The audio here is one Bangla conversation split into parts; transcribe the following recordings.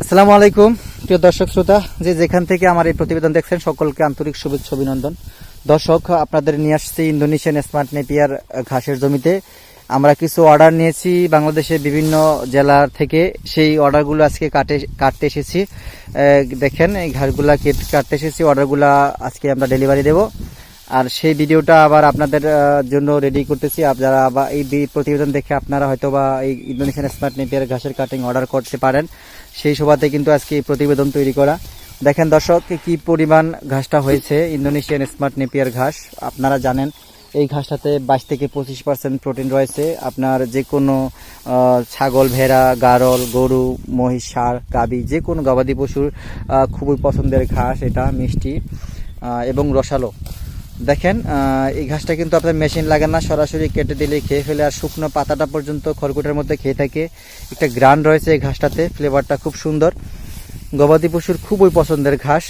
আসসালামু আলাইকুম, প্রিয় দর্শক শ্রোতা। যে যেখান থেকে আমার এই প্রতিবেদন দেখছেন, সকলকে আন্তরিক শুভেচ্ছা, অভিনন্দন। দর্শক, আপনাদের নিয়ে আসছি ইন্দোনেশিয়ান স্মার্ট নেপিয়ার ঘাসের জমিতে। আমরা কিছু অর্ডার নিয়েছি বাংলাদেশের বিভিন্ন জেলার থেকে। সেই অর্ডারগুলো আজকে কাটে কাটতে এসেছি। দেখেন, এই ঘাসগুলা কেট- কাটতে এসেছি। অর্ডারগুলো আজকে আমরা ডেলিভারি দেব। আর সেই ভিডিওটা আবার আপনাদের জন্য রেডি করতেছি। আপনারা আবার এই প্রতিবেদন দেখে আপনারা হয়তো বা এই ইন্দোনেশিয়ান স্মার্ট নেপিয়ার ঘাসের কাটিং অর্ডার করতে পারেন। সেই সুবাদে কিন্তু আজকে এই প্রতিবেদন তৈরি করা। দেখেন দর্শক, কি পরিমাণ ঘাসটা হয়েছে ইন্দোনেশিয়ান স্মার্ট নেপিয়ার ঘাস। আপনারা জানেন, এই ঘাসটাতে বাইশ থেকে পঁচিশ পার্সেন্ট প্রোটিন রয়েছে। আপনার যে কোনো ছাগল, ভেড়া, গারল, গরু, মহিষ, ষাঁড়, গাবি যে কোনো গবাদি পশুর খুবই পছন্দের ঘাস, এটা মিষ্টি এবং রসালো। দেখেন এই ঘাসটা কিন্তু আপনার মেশিন লাগে না, সরাসরি কেটে দিলে খেয়ে ফেলে আর শুকনো পাতাটা পর্যন্ত খড়কুটের মধ্যে খেয়ে থাকে। একটা গ্রান রয়েছে এই ঘাসটাতে, ফ্লেভারটা খুব সুন্দর। গবাদি পশুর খুবই পছন্দের ঘাস।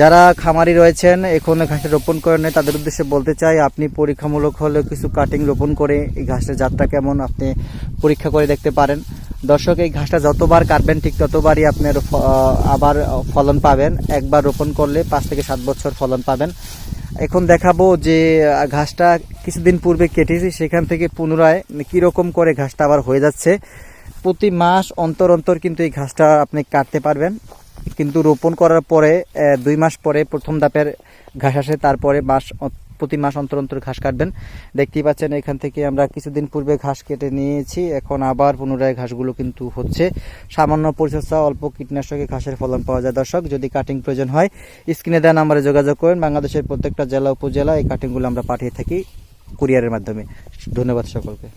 যারা খামারি রয়েছেন, এখন ঘাসটা রোপণ করেন তাদের উদ্দেশ্যে বলতে চাই, আপনি পরীক্ষামূলক হলে কিছু কাটিং রোপণ করে এই ঘাসের যাত্রা কেমন, আপনি পরীক্ষা করে দেখতে পারেন। দর্শক, এই ঘাসটা যতবার কাটবেন, ঠিক ততবারই আপনার আবার ফলন পাবেন। একবার রোপণ করলে পাঁচ থেকে সাত বছর ফলন পাবেন। এখন দেখাবো যে ঘাসটা কিছুদিন পূর্বে কেটেছি, সেখান থেকে পুনরায় কীরকম করে ঘাসটা আবার হয়ে যাচ্ছে। প্রতি মাস অন্তর অন্তর কিন্তু এই ঘাসটা আপনি কাটতে পারবেন। কিন্তু রোপণ করার পরে দুই মাস পরে প্রথম ধাপের ঘাস আসে, তারপরে মাস প্রতি মাস অন্তর অন্তর ঘাস কাটবেন। দেখতেই পাচ্ছেন, এখান থেকে আমরা কিছুদিন পূর্বে ঘাস কেটে নিয়েছি, এখন আবার পুনরায় ঘাসগুলো কিন্তু হচ্ছে। সামান্য পরিচর্যা, অল্প কীটনাশকে ঘাসের ফলন পাওয়া যায়। দর্শক, যদি কাটিং প্রয়োজন হয়, স্ক্রিনে দেওয়া নাম্বারে যোগাযোগ করেন। বাংলাদেশের প্রত্যেকটা জেলা, উপজেলা এই কাটিংগুলো আমরা পাঠিয়ে থাকি কুরিয়ারের মাধ্যমে। ধন্যবাদ সকলকে।